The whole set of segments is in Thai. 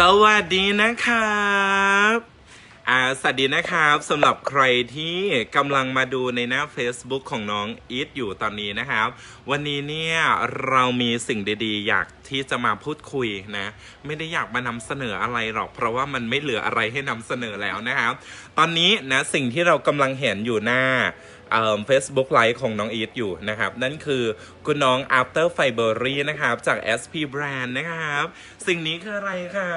สวัสดีนะครับอ่าสวัสดีนะครับสำหรับใครที่กำลังมาดูในหน้า Facebook ของน้องอีทอยู่ตอนนี้นะครับ วันนี้เนี่ยเรามีสิ่งดีๆ อยากที่จะมาพูดคุยนะ ไม่ได้อยากมานำเสนออะไรหรอก เพราะว่ามันไม่เหลืออะไรให้นำเสนอแล้วนะครับ ตอนนี้นะสิ่งที่เรากำลังเห็นอยู่หน้า เฟซบุ๊กไลฟ์ของน้องอีทอยู่นะครับ นั่นคือคุณน้อง After Fibery นะครับ จาก SP Brand นะครับ สิ่งนี้คืออะไรคะ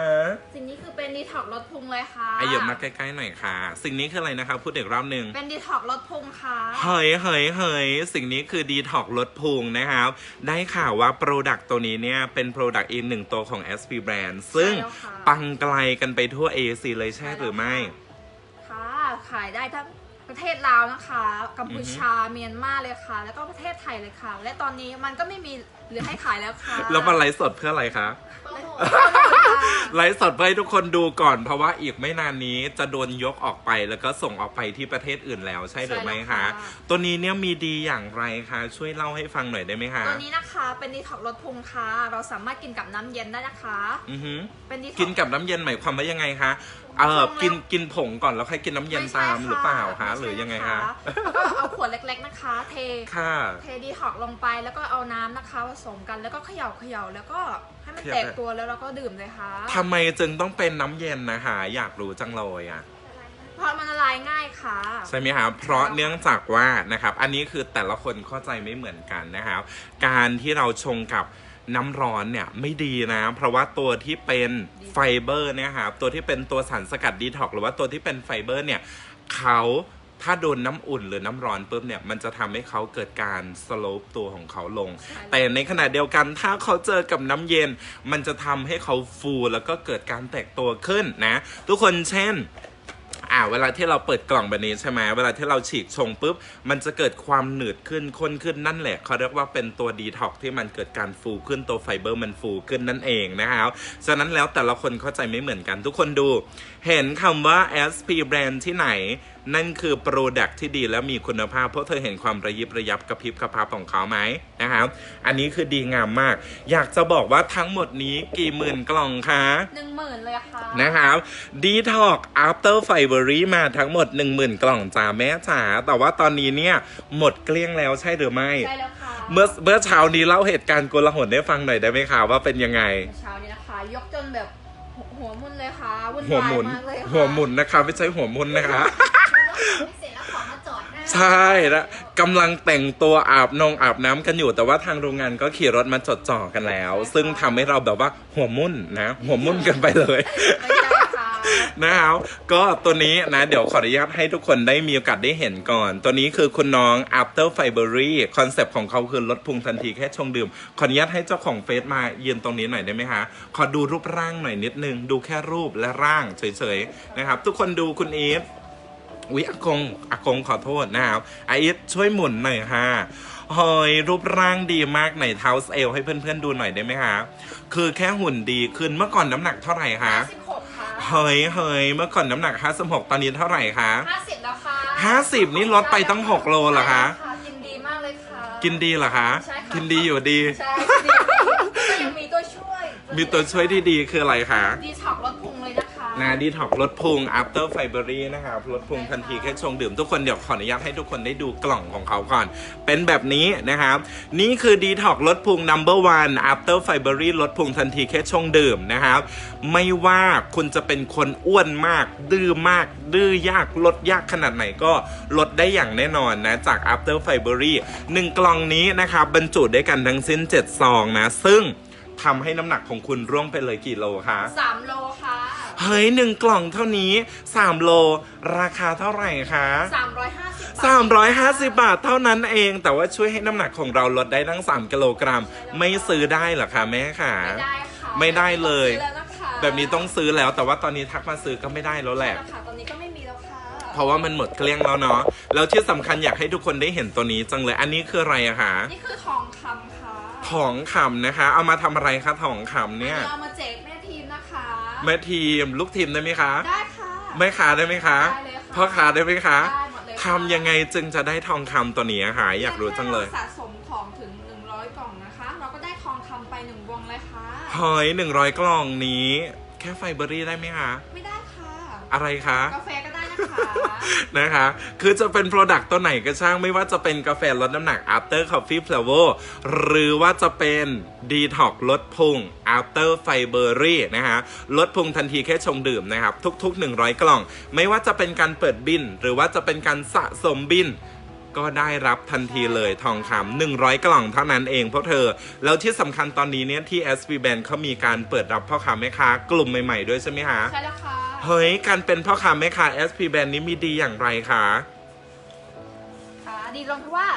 สิ่งนี้คือเป็นดีท็อกลดพุงเลยค่ะอายุมาใกล้ๆหน่อยค่ะ สิ่งนี้คืออะไรนะครับพูดอีกรอบหนึ่งเป็นดีท็อกลดพุงค่ะเฮ้ยเฮ้ยเฮ้ยสิ่งนี้คือดีท็อกลดพุงนะครับ ได้ข่าวว่าโปรดักต์ตัวนี้เนี่ยเป็นโปรดักต์อีกหนึ่งตัวของ SP Brand ซึ่งใช่แล้วค่ะปังไกลกันไปทั่ว AC เลยใช่หรือไม่ ค่ะ ขายได้ทั้ง ประเทศลาวนะคะ กัมพูชาเมียนมาเลยค่ะ แล้วก็ประเทศไทยเลยค่ะ และตอนนี้มันก็ไม่มีเหลือให้ขายแล้วค่ะแล้วมาไลฟ์สดเพื่ออะไรคะโปรโมทค่ะไลฟ์สดเพื่อให้ทุกคนดูก่อนเพราะว่าอีกไม่นานนี้จะโดนยกออกไปแล้วก็ส่งออกไปที่ประเทศอื่นแล้วใช่หรือไม่คะ ตัวนี้เนี่ยมีดีอย่างไรคะช่วยเล่าให้ฟังหน่อยได้ไหมคะ ตัวนี้นะคะเป็นดีท็อกลดพุงค่ะ เราสามารถกินกับน้ำเย็นได้นะคะ อือหือเป็นดีท็อกกินกับน้ำเย็นหมายความว่ายังไงคะ เออชงแล้วกินกินผงก่อนแล้วค่อยกินน้ำเย็นตามหรือเปล่าคะหรือยังไงคะแล้วก็เอาขวดเล็กๆนะคะ เท ค่ะ เทดีท็อกลงไปแล้วก็เอาน้ำนะคะผสมกันแล้วก็เขย่าเขย่าแล้วก็ให้มันเขย่าแตกตัวแล้วเราก็ดื่มเลยค่ะ ทำไมจึงต้องเป็นน้ำเย็นนะคะ อยากรู้จังเลยอะ เพราะมันละลายง่ายค่ะ ใช่ไหมครับ เพราะเนื่องจากว่านะครับ อันนี้คือแต่ละคนเข้าใจไม่เหมือนกันนะครับ การที่เราชงกับ น้ำร้อนเนี่ยไม่ดีนะ เพราะว่าตัวที่เป็นไฟเบอร์เนะครับตัวที่เป็นตัวสารสกัดดีท็อกหรือว่าตัวที่เป็นไฟเบอร์เนี่ยเขาถ้าโดนน้ำอุ่นหรือน้ำร้อนปุ๊บเนี่ย มันจะทำให้เขาเกิดการสโลปตัวของเขาลงใช่แต่ในขณะเดียวกันถ้าเขาเจอกับน้ำเย็น มันจะทำให้เขาฟูแล้วก็เกิดการแตกตัวขึ้นนะ ทุกคนเช่น อ่าเวลาที่เราเปิดกล่องแบบนี้ใช่ไหมเวลาที่เราฉีกชงปุ๊บ มันจะเกิดความหนืดขึ้นข้นขึ้นนั่นแหละเขาเรียกว่าเป็นตัวดีท็อกที่มันเกิดการฟูขึ้นตัวไฟเบอร์มันฟูขึ้นนั่นเองนะครับฉะนั้นแล้วแต่ละคนเข้าใจไม่เหมือนกันทุกคนดู เห็นคำว่า SP Brand ที่ไหน นั่นคือโปรดักที่ดีและมีคุณภาพ เพราะเธอเห็นความระยิบระยับกระพริบกระพับของเขาไหมนะครับ อันนี้คือดีงามมาก อยากจะบอกว่าทั้งหมดนี้กี่หมื่นกล่องคะหนึ่งหมื่นเลยค่ะ นะครับ Detox After Fibery มาทั้งหมด 10,000 กล่องจ้าแม่จ๋าแต่ว่าตอนนี้เนี่ยหมดเกลี้ยงแล้วใช่หรือไม่ ใช่แล้วค่ะ เมื่อเมื่อเช้านี้เล่าเหตุการณ์โกลาหลให้ฟังหน่อยได้ไหมคะว่าเป็นยังไง เช้านี้นะคะ ยกจนแบบหัวมุนเลยค่ะวุ่นหัววายหมุน มากเลยค่ะ หัวหมุนนะคะ ไม่ใช่หัวมุนนะคะ เสร็จแล้วของมาจอดหน้าใช่แล้วกำลังแต่งตัวอาบนงอาบน้ำกันอยู่ แต่ว่าทางโรงงานก็ขี่รถมาจดจ่อกันแล้ว ซึ่งทำให้เราแบบว่าหัวมุ่นนะ หัวมุ่นกันไปเลย ไม่ใช่ค่ะนะครับก็ตัวนี้นะเดี๋ยวขออนุญาตให้ทุกคนได้มีโอกาสได้เห็นก่อน ตัวนี้คือคุณน้อง After Fibery คอนเซปต์ของเขาคือลดพุงทันทีแค่ชงดื่ม ขออนุญาตให้เจ้าของเฟซมายืนตรงนี้หน่อยได้ไหมคะขอดูรูปร่างหน่อยนิดนึง ดูแค่รูปและร่างเฉยๆนะครับ ทุกคนดูคุณอีฟ วิอากงอากงขอโทษนะครับไออีทช่วยหมุนหน่อยค่ะเฮ้ยรูปร่างดีมากไหนเท้าเอวให้เพื่อนๆดูหน่อยได้ไหมคะคือแค่หุ่นดีขึ้นเมื่อก่อนน้ำหนักเท่าไหร่คะ56ค่ะเฮ้ยเฮ้ยเมื่อก่อนน้ำหนัก56ตอนนี้เท่าไหร่คะ50แล้วค่ะ50 นี่ลดไปตั้ง6โลเหรอคะใช่กินดีมากเลยค่ะกินดีเหรอคะใช่ค่ะกินดีอยู่ดีใช่กินดีก็ยังมีตัวช่วย มีตัวช่วยที่ดีคืออะไรคะดีท็อกลดพุงเลย นะคะนาดีท็อกลดพุง after fibery นะครับลดพุงทันทีแค่ชงดื่มทุกคนเดี๋ยวขออนุญาตให้ทุกคนได้ดูกล่องของเขาก่อน เป็นแบบนี้นะครับ นี่คือดีท็อกลดพุง number one after fibery ลดพุงทันทีแค่ชงดื่มนะครับ ไม่ว่าคุณจะเป็นคนอ้วนมาก ดื้อมาก ดื้อยากลดยากขนาดไหนก็ลดได้อย่างแน่นอนนะ จาก after fibery หนึ่งกล่องนี้นะครับบรรจุด้วยกันทั้งสิ้น 7 ซองนะ ซึ่งทำให้น้ำหนักของคุณร่วงไปเลยกี่โลคะ3โลค่ะ เฮ้ยหนึ่งกล่องเท่านี้ 3 โล ราคาเท่าไหร่คะ 350 350 บาทเท่านั้นเอง แต่ว่าช่วยให้น้ำหนักของเราลดได้ทั้ง 3 กิโลกรัม ไม่ซื้อได้เหรอคะแม่ค่ะ ไม่ได้ค่ะไม่ได้เลยซื้อแล้วนะคะแบบนี้ต้องซื้อแล้วแต่ว่าตอนนี้ทักมาซื้อก็ไม่ได้แล้วแหละใช่แล้วค่ะตอนนี้ก็ไม่มีแล้วค่ะเพราะว่ามันหมดเกลี้ยงแล้วเนาะ แล้วที่สำคัญอยากให้ทุกคนได้เห็นตัวนี้จังเลย อันนี้คืออะไรอะคะ นี่คือทองคำค่ะ ทองคำนะคะ เอามาทำอะไรคะทองคำเนี่ย เอามาแจก แม่ทีมนะคะแม่ทีม ลูกทีมได้ไหมคะได้ค่ะแม่ค้าได้ไหมคะได้เลยค่ะพ่อค้าได้ไหมคะได้หมดเลยค่ะ ทำยังไงจึงจะได้ทองคำตัวนี้อะคะอยากรู้จังเลยสะสมของถึง 100 กล่องนะคะ เราก็ได้ทองคำไปหนึ่งวงเลยค่ะ เฮ้ยหนึ่งร้อยกล่องนี้ แค่ไฟเบอรี่ได้ไหมคะ ไม่ได้ค่ะ อะไรคะ กาแฟก็ได้ นะคะ คือจะเป็น Product ตัวไหนก็ช่างไม่ว่าจะเป็นกาแฟลดน้ำหนัก After Coffee Flavor หรือว่าจะเป็น Detox ลดพุง After Fibery นะฮะลดพุงทันทีแค่ชงดื่มนะครับ ทุก ๆ 100 กล่อง ไม่ว่าจะเป็นการเปิดบิน หรือว่าจะเป็นการสะสมบินก็ได้รับทันทีเลยทองคำ100 กล่องเท่านั้นเองพวกเธอ แล้วที่สำคัญตอนนี้เนี่ยที่ SB Band เขามีการเปิดรับพ่อค้าแม่ค้ากลุ่มใหม่ ๆ ด้วยใช่ไหมคะ ใช่แล้วค่ะ เฮ้ย การเป็นพ่อค้าแม่ค้า SP Band นี้มีดีอย่างไรคะค่ะดีตรงที่ว่า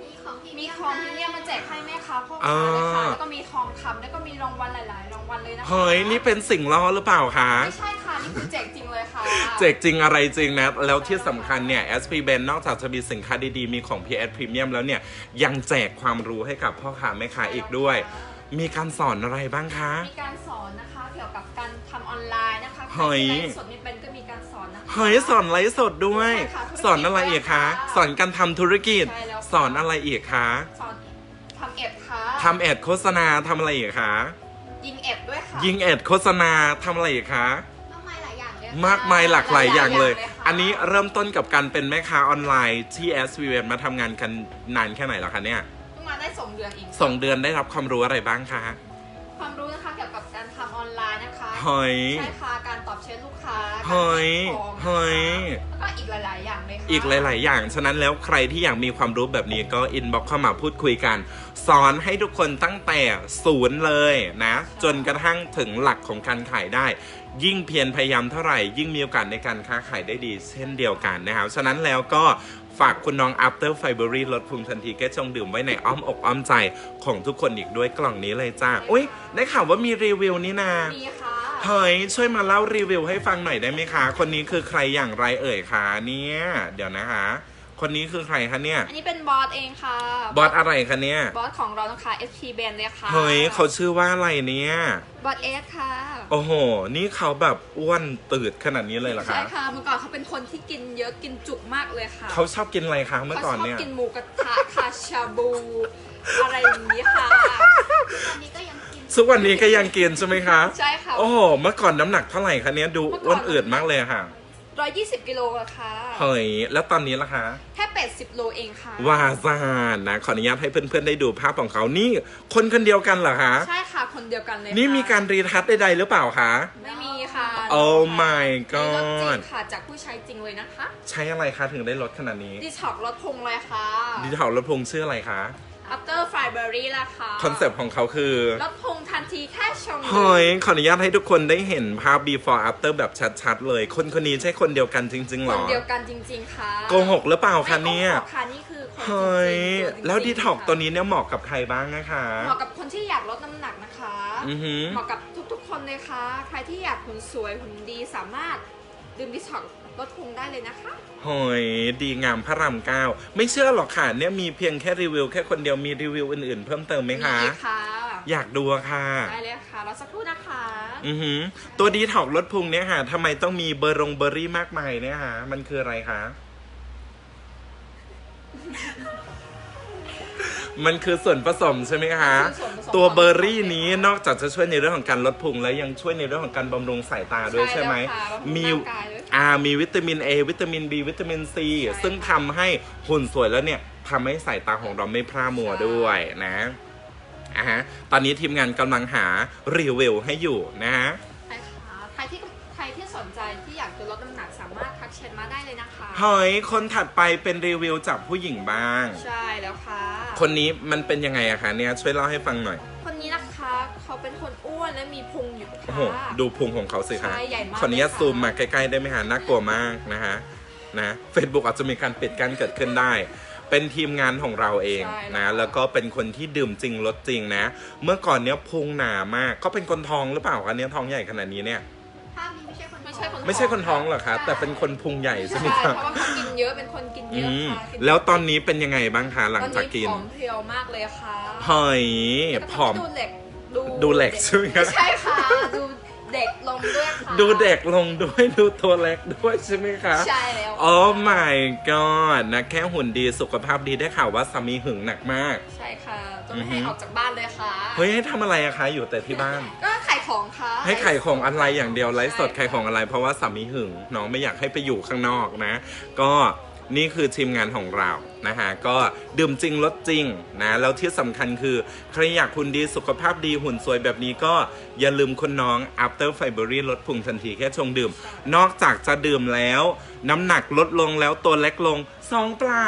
มีของพรีมีเยของพรีเมียมมาแจกให้แม่ค้าพ่ออ่าค้าเลยค่ะแล้วก็มีทองคำแล้วก็มีรางวัลหลาย ๆ รางวัลเลยนะคะเฮ้ย นี่เป็นสิ่งล้อหรือเปล่าคะ ไม่ใช่ค่ะ นี่คือแจกจริงเลยค่ะเจกจริงอะไรจริงนะ แล้วที่สำคัญเนี่ย SP Band นอกจากจะมีสินค้าดีๆ มีของ PS Premium แล้วเนี่ย ยังแจกความรู้ให้กับพ่อค้าแม่ค้าอีกด้วย มีการสอนอะไรบ้างคะ มีการสอนนะคะเกี่ยวกับการทำออนไลน์นะคะเฮ้ยใครที่ไลฟ์สดนี่เป็นก็มีการสอนนะคะ เฮ้ยสอนไลฟ์สดด้วย ใช่ค่ะธุรกิจสอนอะไรอีกคะด้วยค่ะสอนการทำธุรกิจ ใช่แล้วค่ะ สอนอะไรอีกคะสอนทำเอ็ดค่ะทำแอดโฆษณาทำอะไรอีกคะ ยิงเอ็ดด้วยค่ะยิงแอดโฆษณาทำอะไรอีกคะ มากมายหลายอย่างเลยมากมายหลากหลายอย่างเลยหลายอย่างเลย ค่ะอันนี้เริ่มต้นกับการเป็นแม่ค้าออนไลน์ที่ SVN มาทำงานกันนานแค่ไหนแล้วคะเนี่ยเพิ่งมาได้สองเดือนเองสองเดือนได้รับความรู้อะไรบ้างคะ ความรู้นะคะ น์นะคะเฮ้ยใช่ค่ะการตอบแชทลูกค้าเฮ้ยการขายของเฮ้ยแล้วก็อีกหลาย ๆ อย่างเลยค่ะอีกหลาย ๆ อย่าง ฉะนั้นแล้วใครที่อยากมีความรู้แบบนี้ก็อินบ็อกเข้ามาพูดคุยกัน สอนให้ทุกคนตั้งแต่ศูนย์เลยนะ จนกระทั่งถึงหลักของการขายได้ ยิ่งเพียรพยายามเท่าไหร่ ยิ่งมีโอกาสในการค้าขายได้ดี เช่นเดียวกันนะครับ ฉะนั้นแล้วก็ฝากคุณน้อง After Fibery ลดภูมิทันทีแก้จงดื่มไว้ในอ้อมอกอ้อมใจของทุกคนอีกด้วยกล่องนี้เลยจ้า อุ้ยได้ข่าวว่ามีรีวิวนี่นา มีค่ะ เฮ้ยช่วยมาเล่ารีวิวให้ฟังหน่อยได้ไหมคะ คนนี้คือใครอย่างไรเอ่ยคะเนี่ย เดี๋ยวนะคะ คนนี้คือใครคะเนี่ย อันนี้เป็นบอสเองค่ะบอสอะไรคะเนี่ยบอสของเรานะคะ SP Band เลยค่ะเฮ้ยเขาชื่อว่าอะไรเนี่ยบอสเอสค่ะ โอ้โห นี่เขาแบบอ้วนตืดขนาดนี้เลยเหรอใช่คะค่ะเมื่อก่อนเขาเป็นคนที่กินเยอะกินจุกมากเลยค่ะเขาชอบกินอะไรคะเมื่อก่อนเนี่ยขาชอบกินหมูกระทะค่ะชาบู อะไรอย่างนี้ค่ะวันนี้ก็ยัง กินทุกวันนี้ก็ยังกินใช่ไหมคะ ใช่ค่ะ โอ้โหเมื่อก่อนน้ำหนักเท่าไหร่คะเนี่ยดูอ้วนอืดมากเลยค่ะ120กิโลอะค่ะ เฮ้ย แล้วตอนนี้ล่ะคะ แค่80โลเองค่ะ วาซานนะ ขออนุญาตให้เพื่อนๆได้ดูภาพของเขานี่ คนคนเดียวกันเหรอคะ ใช่ค่ะ คนเดียวกันเลยนี่ค่ะมีการรีทัชใดๆหรือเปล่าคะ ไม่มีค่ะ Oh my นี่รถจริ god งค่ะ จากผู้ใช้จริงเลยนะคะ ใช้อะไรคะถึงได้ลดขนาดนี้ดิช็อกรถพงเลยค่ะ ดิจิทัลรถพงชื่ออะไรคะ After Fibery ละค่ะคอนเซปต์ของเขาคือ รถพง ทันทีแค่ชมเฮ้ยขออนุญาตให้ทุกคนได้เห็นภาพ before after แบบชัดๆ เลย คนคนนี้ใช่คนเดียวกันจริงๆหครนอเดียวกันจริง ๆ ค่ะโกหกหรือเปล่าคะเนี่ยไม่โกหกค่ะนี่คือคนจริงๆเฮ้ยตัวจริงๆแล้วดีท็อกค่ะตัวนี้เนี่ยเหมาะกับใครบ้างนะคะ เหมาะกับคนที่อยากลดน้ำหนักนะคะอือหือ เหมาะกับทุกๆ คนเลยค่ะ ใครที่อยากหุ่นสวยหุ่นดีสามารถดื่มดิช็อกลดพุงได้เลยนะคะ เฮ้ยดีงามพระรามเก้าไม่เชื่อหรอกค่ะเนี่ยมีเพียงแค่รีวิวแค่คนเดียวมีรีวิวอื่นๆ เพิ่มเติมไหมคะ มีค่ะ อยากดูอะค่ะ ได้เลยค่ะรอสักครู่นะคะ อือหือ ตัวดีท็อกลดพุงเนี่ยค่ะทำไมต้องมีเบอร์รงเบอร์รี่มากมายเนี่ยค่ะ มันคืออะไรคะ มันคือส่วนผสมใช่ไหมคะ คือส่วนผสม ตัวเบอร์รี่นี้นอกจากจะช่วยในเรื่องของการลดพุงแล้วยังช่วยในเรื่องของการบำรุงสายตาด้วยใช่ไหม แล้วค่ะบำรุงมี ร่างกายด้วย อ่ามีวิตามิน A วิตามิน B วิตามิน C ใช่ซึ่งทำให้หุ่นสวยแล้วเนี่ยทำให้สายตาของเราไม่พร่ามัวใช่ด้วยนะ อะฮะตอนนี้ทีมงานกำลังหารีวิวให้อยู่นะฮะใช่ค่ะใครที่ใครที่สนใจที่อยากจะลดน้ำหนักสามารถทักแชทมาได้เลยนะคะ เฮ้ยคนถัดไปเป็นรีวิวจากผู้หญิงบ้าง ใช่แล้วค่ะ คนนี้มันเป็นยังไงอะคะเนี่ยช่วยเล่าให้ฟังหน่อย คนนี้นะคะเขาเป็นคนอ้วนและมีพุงอยู่โอ้โหค่ะ ดูพุงของเขาสิคะใช่ใหญ่มากขออนุญาตเลยค่ะ ซูมมาใกล้ๆได้ไหมฮะน่ากลัวมากนะฮะนะเฟซบุ๊กอาจจะมีการปิดกั้นเกิดขึ้นได้ เป็นทีมงานของเราเองใช่นะแล้วค่ะแล้วก็เป็นคนที่ดื่มจริงลดจริงนะ เมื่อก่อนเนี้ยพุงหนามาก ก็เป็นคนท้องหรือเปล่าคะเนี่ยท้องใหญ่ขนาดนี้เนี่ยภาพนี้ไม่ใช่คนไม่ใช่คนไม่ใช่คนท้องหรอคะแต่เป็นคนพุงใหญ่ใช่ใช่ไหมเพครับราะว่าเขากินเยอะเป็นคนกินเยอือะมค่ะกินแล้วตอนนี้เป็นยังไงบ้างคะหลังตอนจากนี้กินผอมเพรียวมากเลยค่ะเฮ้ยผอมดูเด็กดูดูเหล็กใช่ไหมครับใช่ค่ะดู เด็กลงด้วยค่ะ ดูเด็กลงด้วยดูตัวเล็กด้วยใช่ไหมคะใช่แล้ว โอ้ my god นะแค่หุ่นดีสุขภาพดีได้ข่าวว่าสามีหึงหนักมาก ใช่ค่ะต้องอือฮึให้ออกจากบ้านเลยค่ะ เฮ้ยให้ทำอะไรอะคะอยู่แต่ที่บ้าน ก็ไขขายของค่ะ ให้ขายของอะไรอย่างเดียวไลฟ์สดขายของอะไร เพราะว่าสามีหึงน้องไม่อยากให้ไปอยู่ข้างนอกนะ ก็นี่คือทีมงานของเรา นะฮะก็ดื่มจริงลดจริงนะแล้วที่สำคัญคือใครอยากคุณดีสุขภาพดีหุ่นสวยแบบนี้ก็อย่าลืมคุณน้อง after fibery ลดพุงทันทีแค่ชงดื่ม นอกจากจะดื่มแล้ว น้ำหนักลดลงแล้วตัวเล็กลงซองเปล่า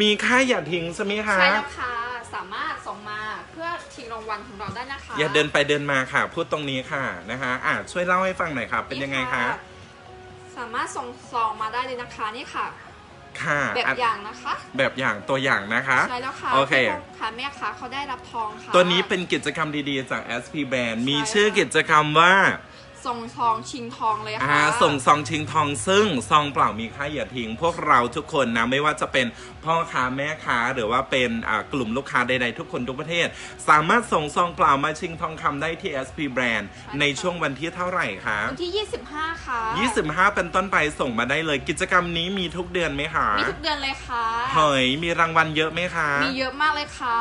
มีค่าอย่าทิ้งใช่ไหมคะ ใช่แล้วค่ะ สามารถส่งมาเพื่อชิงรางวัลของเราได้นะคะอย่าเดินไปเดินมาค่ะ พูดตรงนี้ค่ะนะคะอะช่วยเล่าให้ฟังหน่อยครับเป็นยังไงคะ สามารถส่งซองมาได้เลยนะคะนี่ค่ะ ค่ะแบบอะอย่างนะคะ แบบอย่างตัวอย่างนะคะ ใช่แล้วค่ะโอเคที่พ่อค้าแม่ค้าเขาได้รับทองค่ะ ตัวนี้เป็นกิจกรรมดีๆจาก SP Band มีชื่อกิจกรรมว่า ส่งทองชิงทองเลยอ่าค่ะส่งซองชิงทองซึ่งซองเปล่ามีค่าอย่าทิ้ง พวกเราทุกคนนะไม่ว่าจะเป็นพ่อค้าแม่ค้าหรือว่าเป็นอ่ากลุ่มลูกค้าใดๆทุกคนทุกประเทศ สามารถส่งซองเปล่ามาชิงทองคำได้ที่ SP Brand ในช่วงวันที่เท่าไหร่คะ วันที่ 25 ค่ะ 25 เป็นต้นไปส่งมาได้เลยกิจกรรมนี้มีทุกเดือนไหมคะมีทุกเดือนเลยค่ะ เฮ้ยมีรางวัลเยอะไหมคะ มีเยอะมากเลยค่ะ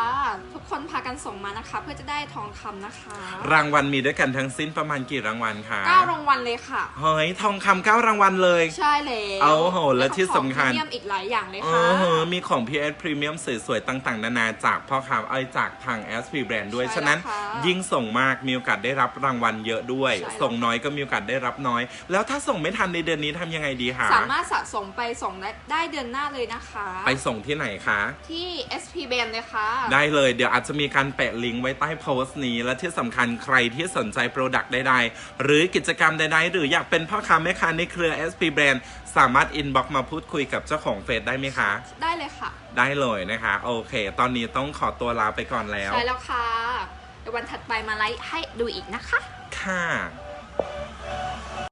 ทุกคนพากันส่งมานะคะ เพื่อจะได้ทองคำนะคะ รางวัลมีด้วยกันทั้งสิ้นประมาณกี่รางวัลคะเก้ารางวัลเลยค่ะ เฮ้ย ทองคำเก้ารางวัลเลย ใช่แล้วเอาโห และที่สำคัญแลของพรีเมียมอีกหลายอย่างเลยเอค่ะอเฮ้อมีของ PS Premium สวยๆ ต่างๆ นานาจากพ่อค้าเอ้ยจากทาง SP Brand ด้วยใช่ฉะนั้นแล้วค่ะยิ่งส่งมากมีโอกาสได้รับรางวัลเยอะด้วยใช่แล้วส่งน้อยก็มีโอกาสได้รับน้อย แล้วถ้าส่งไม่ทันในเดือนนี้ทำยังไงดีคะสามารถสะสมไปส่งได้ได้เดือนหน้าเลยนะคะ ไปส่งที่ไหนคะ ที่ SP Band เลยค่ะ ได้เลยเดี๋ยวอาจจะมีการแปะลิงก์ไว้ใต้โพสต์นี้และที่สำคัญใครที่สนใจโปรดักต์ใดๆหรือกิจกรรมใดๆ หรืออยากเป็นพ่อค้าแม่ค้าในเครือ SP Brand สามารถอินบ็อกมาพูดคุยกับเจ้าของเฟซได้ไหมคะ ได้เลยค่ะ ได้เลยนะคะ โอเค ตอนนี้ต้องขอตัวลาไปก่อนแล้ว ใช่แล้วค่ะเดี๋ยววันถัดไปมาไลฟ์ให้ดูอีกนะคะ ค่ะ